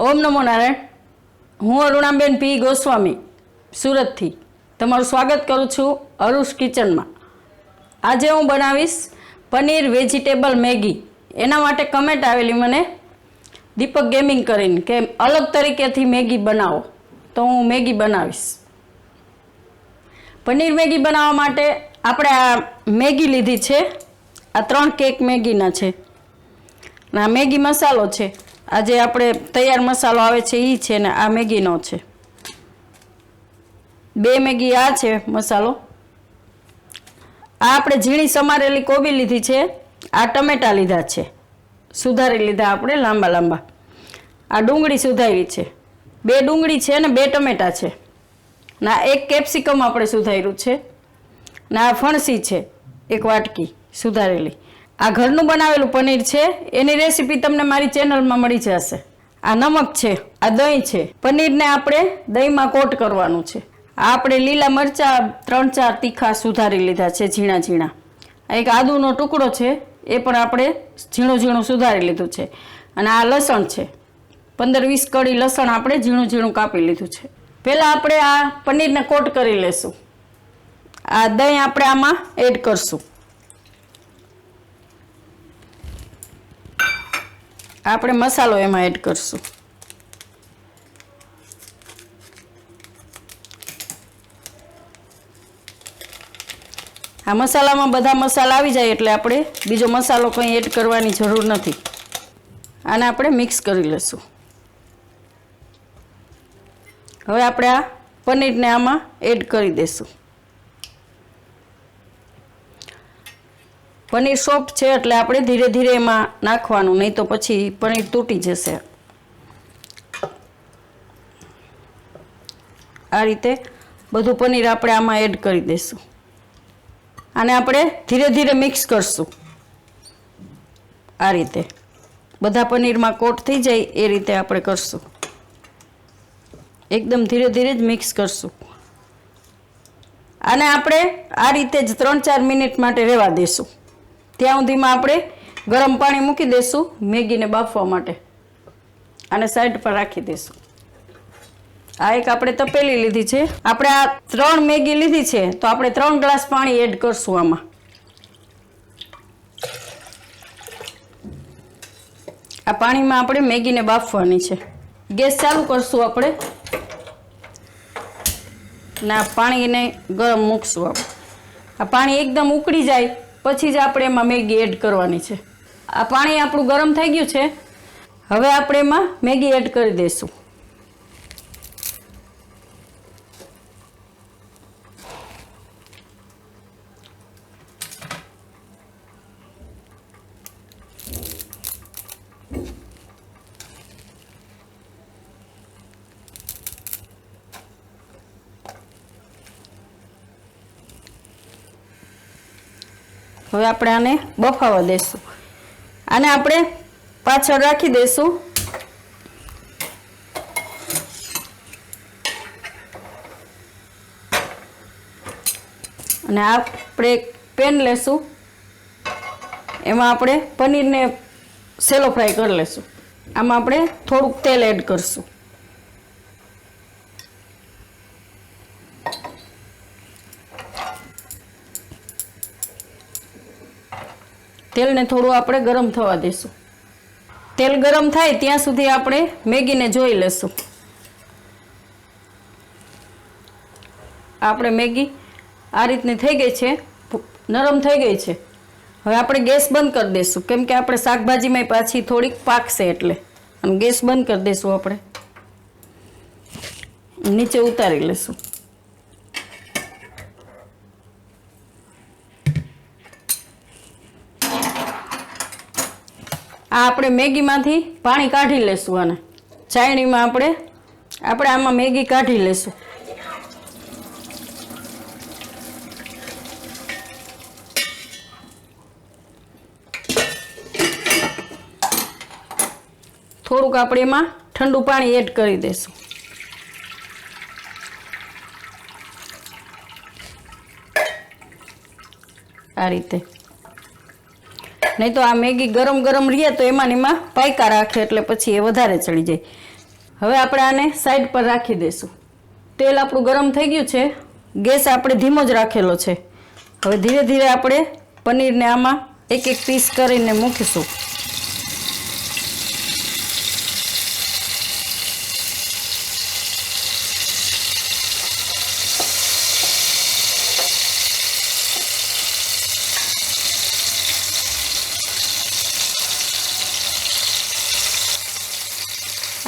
ઓમ નમો નારાયણ. હું અરુણાબેન પી. ગોસ્વામી, સુરતથી. તમારું સ્વાગત કરું છું અરુષ કિચનમાં. આજે હું બનાવીશ પનીર વેજીટેબલ મેગી. એના માટે કમેન્ટ આવેલી મને દીપક ગેમિંગ કરીને કે અલગ તરીકેથી મેગી બનાવો. તો હું મેગી બનાવીશ. પનીર મેગી બનાવવા માટે આપણે આ મેગી લીધી છે. આ ત્રણ કેક મેગીના છે. આ મેગી મસાલો છે. આ જે આપણે તૈયાર મસાલો આવે છે એ છે ને આ મેગીનો છે. બે મેગી આ છે મસાલો. આ આપણે ઝીણી સમારેલી કોબી લીધી છે, આ ટમેટા લીધા છે. સુધારી લીધા આપણે લાંબા લાંબા. આ ડુંગળી સુધારી છે. બે ડુંગળી છે ને બે ટમેટા છે. ના એક કેપ્સિકમ આપણે સુધાર્યું છે. ના ફણસી છે, એક વાટકી સુધારેલી. આ ઘરનું બનાવેલું પનીર છે. એની રેસીપી તમને મારી ચેનલમાં મળી જશે. આ નમક છે, આ દહીં છે. પનીરને આપણે દહીંમાં કોટ કરવાનું છે. આ આપણે લીલા મરચાં ત્રણ ચાર તીખા સુધારી લીધા છે, ઝીણા ઝીણા. એક આદુનો ટુકડો છે, એ પણ આપણે ઝીણું ઝીણું સુધારી લીધું છે. અને આ લસણ છે. પંદર વીસ કળી લસણ આપણે ઝીણું ઝીણું કાપી લીધું છે. પહેલાં આપણે આ પનીરને કોટ કરી લેશું. આ દહીં આપણે આમાં એડ કરશું. આપણે મસાલો એમાં એડ કરશું. આ મસાલામાં બધા મસાલા આવી જાય એટલે આપણે બીજો મસાલો કંઈ એડ કરવાની જરૂર નથી. આને આપણે મિક્સ કરી લઈશું હવે આપણે આ પનીરને આમાં એડ કરી દઈશું પનીર સોફ્ટ છે એટલે આપણે ધીરે ધીરે એમાં નાખવાનું, નહીં તો પછી પનીર તૂટી જશે. આ રીતે બધું પનીર આપણે આમાં એડ કરી દઈશું. અને આપણે ધીરે ધીરે મિક્સ કરશું. આ રીતે. બધા પનીરમાં કોટ થઈ જાય એ રીતે આપણે કરશું. એકદમ ધીરે ધીરે જ મિક્સ કરશું. અને આપણે આ રીતે જ ત્રણ ચાર મિનિટ માટે રહેવા દઈશું. ત્યાં સુધીમાં આપણે ગરમ પાણી મૂકી દઈશું મેગીને બાફવા માટે. અને સાઈડ પર રાખી દઈશું આ એક આપણે તપેલી લીધી છે. આપણે આ ત્રણ મેગી લીધી છે, તો આપણે ત્રણ ગ્લાસ પાણી એડ કરશું આમાં. આ પાણીમાં આપણે મેગીને બાફવાની છે. ગેસ ચાલુ કરશું આપણે. ના પાણીને ગરમ મૂકશું આપણે. આ પાણી એકદમ ઉકળી જાય પછી જ આપણે એમાં મેગી એડ કરવાની છે. આ પાણી આપણું ગરમ થઈ ગયું છે. હવે આપણે એમાં મેગી એડ કરી દઈશું. હવે આપણે આને બફાવા દઈશું આને આપણે પાછળ રાખી દઈશું અને આપણે પેન લેશું. એમાં આપણે પનીરને સેલો ફ્રાય કરી લેશું. આમાં આપણે થોડુંક તેલ એડ કરશું. તેલને થોડું આપણે ગરમ થવા દઈશું તેલ ગરમ થાય ત્યાં સુધી આપણે મેગીને જોઈ લઈશું. આપણે મેગી આ રીતની થઈ ગઈ છે, નરમ થઈ ગઈ છે. હવે આપણે ગેસ બંધ કરી દઈશું કેમ કે આપણે શાકભાજીમાં પાછી થોડીક પાકશે એટલે. અને ગેસ બંધ કરી દઈશું આપણે. નીચે ઉતારી લઈશું. આ આપણે મેગીમાંથી પાણી કાઢી લેશું આને. ચાયણીમાં આપણે આપણે આમાં મેગી કાઢી લેશું. થોડુંક આપણે એમાં ઠંડુ પાણી એડ કરી દઈશું આ રીતે. નહીં તો આ મેગી ગરમ ગરમ રહે તો એમાં એમાં પાયકા રાખે એટલે પછી એ વધારે ચડી જાય. હવે આપણે આને સાઈડ પર રાખી દઈશું. તેલ આપણું ગરમ થઈ ગયું છે. ગેસ આપણે ધીમો જ રાખેલો છે. હવે ધીરે ધીરે આપણે પનીરને આમાં એક એક પીસ કરીને મૂકીશું.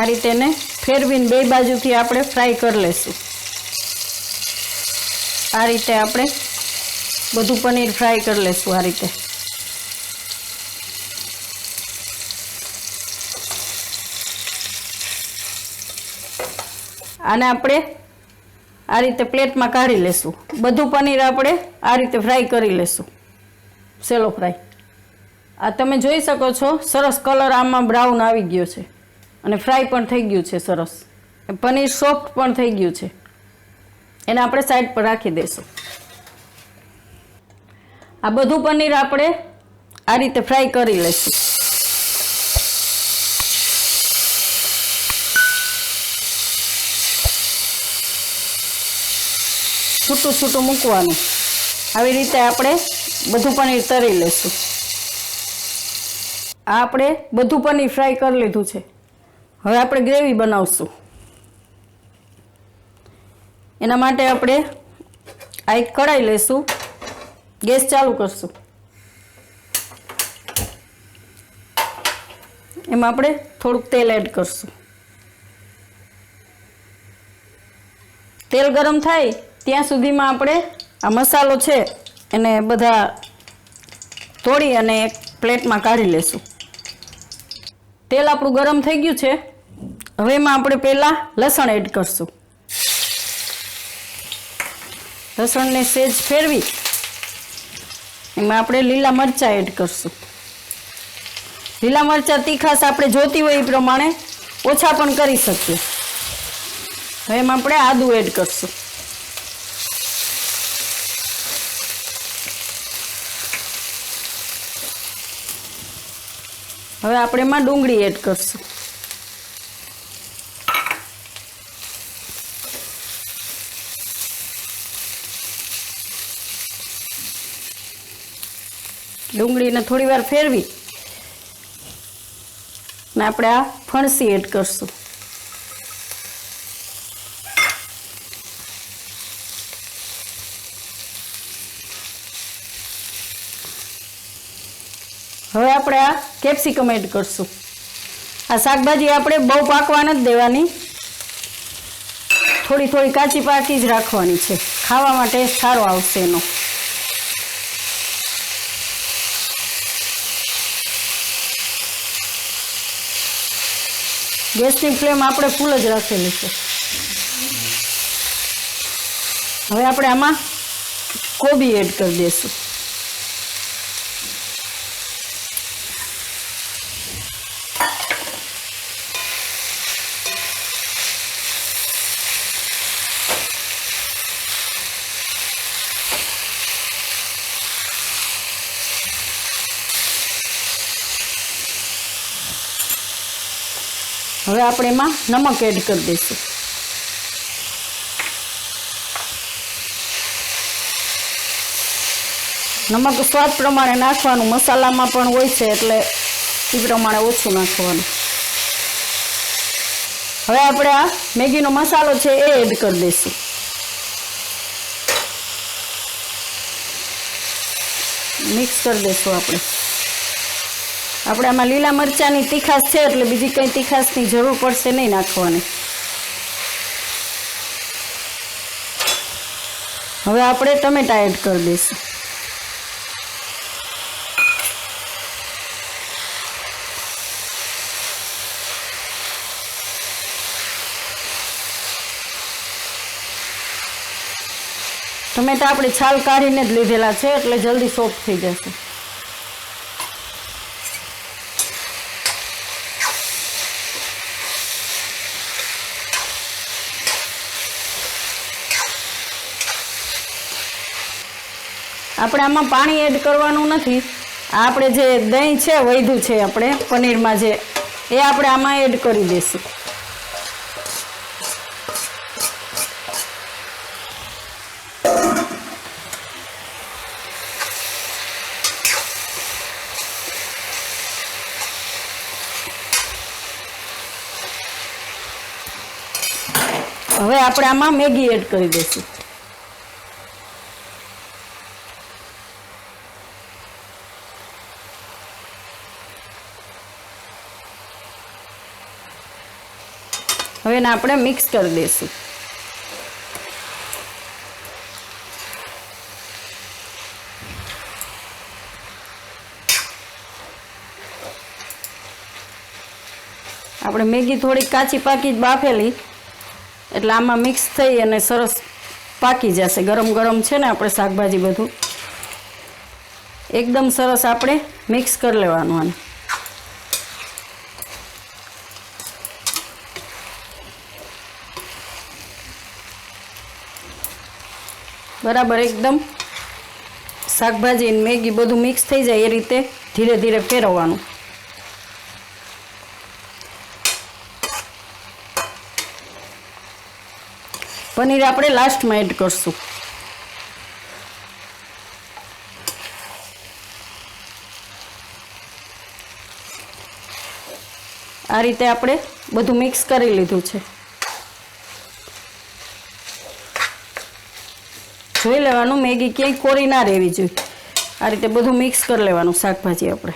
આ રીતે એને ફેરવીને બે બાજુથી આપણે ફ્રાય કરી લઈશું આ રીતે આપણે બધું પનીર ફ્રાય કરી લઈશું આ રીતે. આને આપણે આ રીતે પ્લેટમાં કાઢી લેશું. બધું પનીર આપણે આ રીતે ફ્રાય કરી લેશું. Shallow fry. આ તમે જોઈ શકો છો, સરસ કલર આમાં બ્રાઉન આવી ગયો છે. અને ફ્રાય પણ થઈ ગયું છે સરસ. પનીર સોફ્ટ પણ થઈ ગયું છે. એને આપણે સાઈડ પર રાખી દઈશું. આ બધું પનીર આપણે આ રીતે ફ્રાય કરી લઈશું. છૂટું છૂટું મૂકવાનું. આવી રીતે આપણે બધું પનીર તરી લઈશું. આ આપણે બધું પનીર ફ્રાય કરી લીધું છે. હવે આપણે ગ્રેવી બનાવશું. એના માટે આપણે આ એક કઢાઈ લઈશું. ગેસ ચાલુ કરશું. એમાં આપણે થોડુંક તેલ એડ કરશું. તેલ ગરમ થાય ત્યાં સુધીમાં આપણે આ મસાલો છે એને બધા તોડી અને એક પ્લેટમાં કાઢી લેશું તેલ આપણું ગરમ થઈ ગયું છે. હવે એમાં આપણે પહેલાં લસણ એડ કરશું. લસણને સેજ ફેરવી એમાં આપણે લીલા મરચાં એડ કરશું. લીલા મરચાં તીખાશ આપણે જોતી હોય એ પ્રમાણે ઓછા પણ કરી શકીએ. હવે એમાં આપણે આદું એડ કરશું. હવે આપણે એમાં ડુંગળી એડ કરશું. ડુંગળીને થોડી વાર ફેરવી ને આપણે આ ફણસી એડ કરશું. હવે આપણે આ કેપ્સિકમ એડ કરશું. આ શાકભાજી આપણે બહુ પાકવા નથી દેવાની. થોડી થોડી કાચી પાકી જ રાખવાની છે. ખાવા માટે સારો આવશે એનો. ગેસની ફ્લેમ આપણે ફૂલ જ રાખેલી છે. હવે આપણે આમાં કોબી એડ કરી દઈશું. હવે આપણે એમાં નમક એડ કરી દઈશું. નમક સ્વાદ પ્રમાણે નાખવાનું, મસાલામાં પણ હોય છે એટલે એ પ્રમાણે ઓછું નાખવાનું. હવે આપણે આ મેગીનો મસાલો છે એ એડ કરી દઈશું. મિક્સ કરી દઈશું આપણે. આપણે આમાં લીલા મરચાંની તીખાશ છે એટલે બીજી કંઈ તીખાશની જરૂર પડશે નહીં નાખવાની. હવે આપણે ટમેટા એડ કરી દઈશું. ટમેટા આપણે છાલ કાઢીને જ લીધેલા છે એટલે જલ્દી સોફ્ટ થઈ જશે. આપણે આમાં પાણી એડ કરવાનું નથી. આપણે જે દહીં છે, વૈધું છે આપણે, પનીરમાં જે, એ આપણે આમાં એડ કરી દઈશું. હવે આપણે આમાં મેગી એડ કરી દઈશું. હવે એને આપણે મિક્સ કરી દઈશું. આપણે મેગી થોડીક કાચી પાકી જ બાફેલી. એટલે આમાં મિક્સ થઈ અને સરસ પાકી જશે. ગરમ ગરમ છે ને આપણે શાકભાજી બધું. એકદમ સરસ આપણે મિક્સ કરી લેવાનું આને. બરાબર, એકદમ શાકભાજી અને મેગી બધું મિક્સ થઈ જાય એ રીતે ધીરે ધીરે ફેરવવાનું. પનીર આપણે લાસ્ટમાં એડ કરશું. આ રીતે આપણે બધું મિક્સ કરી લીધું છે. જોઈ લેવાનું, મેગી ક્યાંય કોરી ના રહેવી જોઈએ. આ રીતે બધું મિક્સ કરી લેવાનું શાકભાજી આપણે.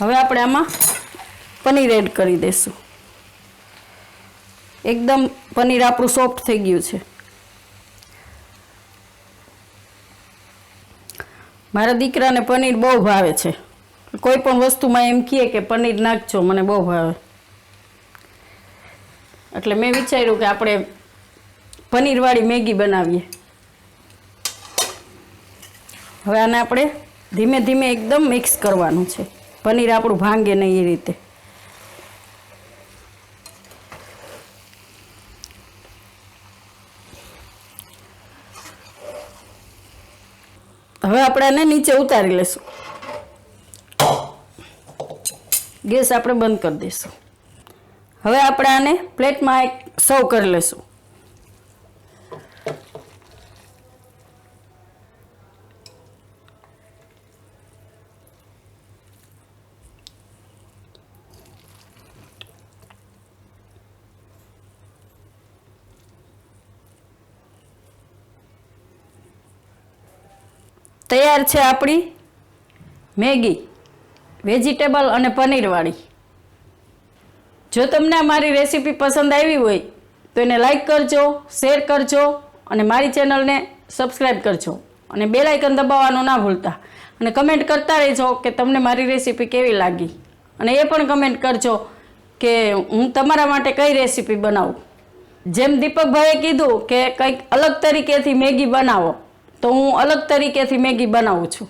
હવે આપણે આમાં પનીર એડ કરી દઈશું. એકદમ પનીર આપણું સોફ્ટ થઈ ગયું છે. મારા દીકરાને પનીર બહુ ભાવે છે. કોઈ પણ વસ્તુમાં એમ કહે કે પનીર નાખજો, મને બહુ ભાવે. એટલે મેં વિચાર્યું કે આપણે પનીરવાળી મેગી બનાવીએ. હવે આને આપણે ધીમે ધીમે એકદમ મિક્સ કરવાનું છે. પનીર આપણું ભાંગે નહીં એ રીતે. હવે આપણે આને નીચે ઉતારી લેશું. ગેસ આપણે બંધ કરી દઈશું. હવે આપણે આને પ્લેટમાં એક સર્વ કરી લઈશું. તૈયાર છે આપણી મેગી, વેજીટેબલ અને પનીરવાળી. જો તમને મારી રેસીપી પસંદ આવી હોય, તો એને લાઇક કરજો શેર કરજો અને મારી ચેનલને સબસ્ક્રાઈબ કરજો. અને આઇકન દબાવવાનું ના ભૂલતા. અને કમેન્ટ કરતા રહેજો કે તમને મારી રેસીપી કેવી લાગી. અને એ પણ કમેન્ટ કરજો કે હું તમારા માટે કઈ રેસીપી બનાવું. જેમ દીપકભાઈએ કીધું કે કંઈક અલગ તરીકેથી મેગી બનાવો, તો હું અલગ તરીકેથી મેગી બનાવું છું.